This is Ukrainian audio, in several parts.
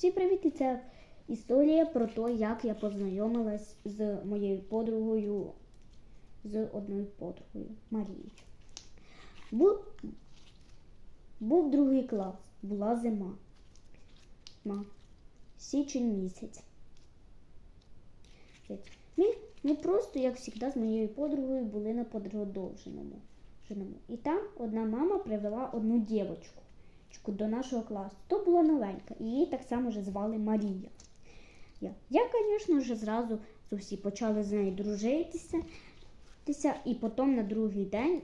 Всім привіт! І це історія про те, як я познайомилась з моєю подругою, з одною подругою Марією. Був, був другий клас, була зима. Ма. Січень місяць. Ми, ми просто, як завжди, з моєю подругою були на подовженому. І там одна мама привела одну дівчинку до нашого класу. То була новенька, і її так само вже звали Марія. Я, звісно, вже зразу всі почали з нею дружитися. І потім на другий день,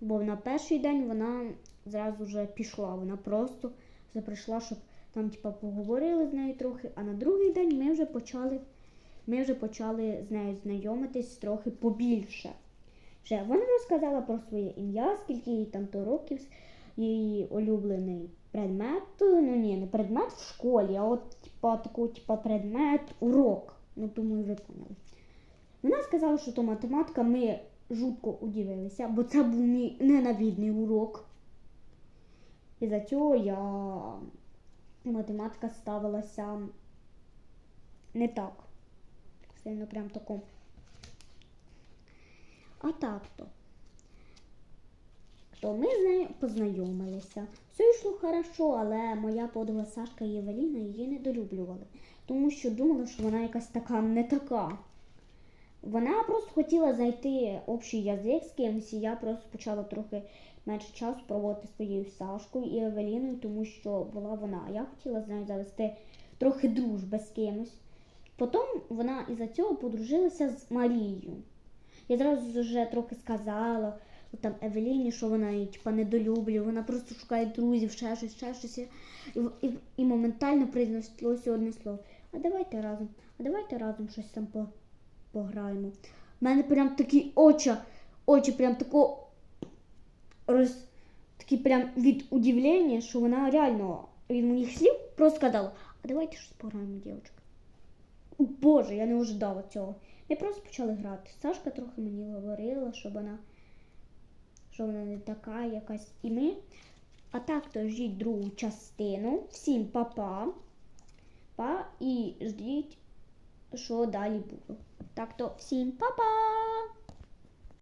бо на перший день вона зразу вже пішла. Вона просто вже прийшла, щоб там типа, поговорили з нею трохи, а на другий день ми вже почали ми вже почали з нею знайомитись трохи побільше. Вже вона розказала про своє ім'я, скільки їй там то років, її улюблений предмет. Ну ні, не предмет в школі, а от типа такий типа предмет, урок. Ну, думаю, ви поняли. Вона сказала, що то математика, ми жутко удивилися, бо це був мій ненавідний урок. І за цього я математика ставилася не так. Сильно прям тако. А так то. То ми з нею познайомилися. Все йшло хорошо, але моя подруга Сашка і Евеліна її недолюблювали, тому що думала, що вона якась така не така. Вона просто хотіла знайти общий язик з кимось, і я просто почала трохи менше часу проводити своєю Сашкою і Евеліною, тому що була вона. Я хотіла з нею завести трохи дружби з кимось. Потім вона із-за цього подружилася з Марією. Я зразу вже трохи сказала там Евеліні, що вона її типа, недолюблює, вона просто шукає друзів, ще щось, ще щось. І, і, і моментально произнеслося одне слово. А давайте разом, а давайте разом щось там по, пограємо. У мене прям такі очі, очі прям тако роз, такі прям від удивлення, що вона реально від моїх слів просто сказала, а давайте щось пограємо, дівчатка. Боже, я не ожидала цього. Ми просто почали грати. Сашка трохи мені говорила, щоб вона що вона не така якась. І ми. А так то ждіть другу частину. Всім па-па. Па і ждіть, що далі буде. Так то всім па-па!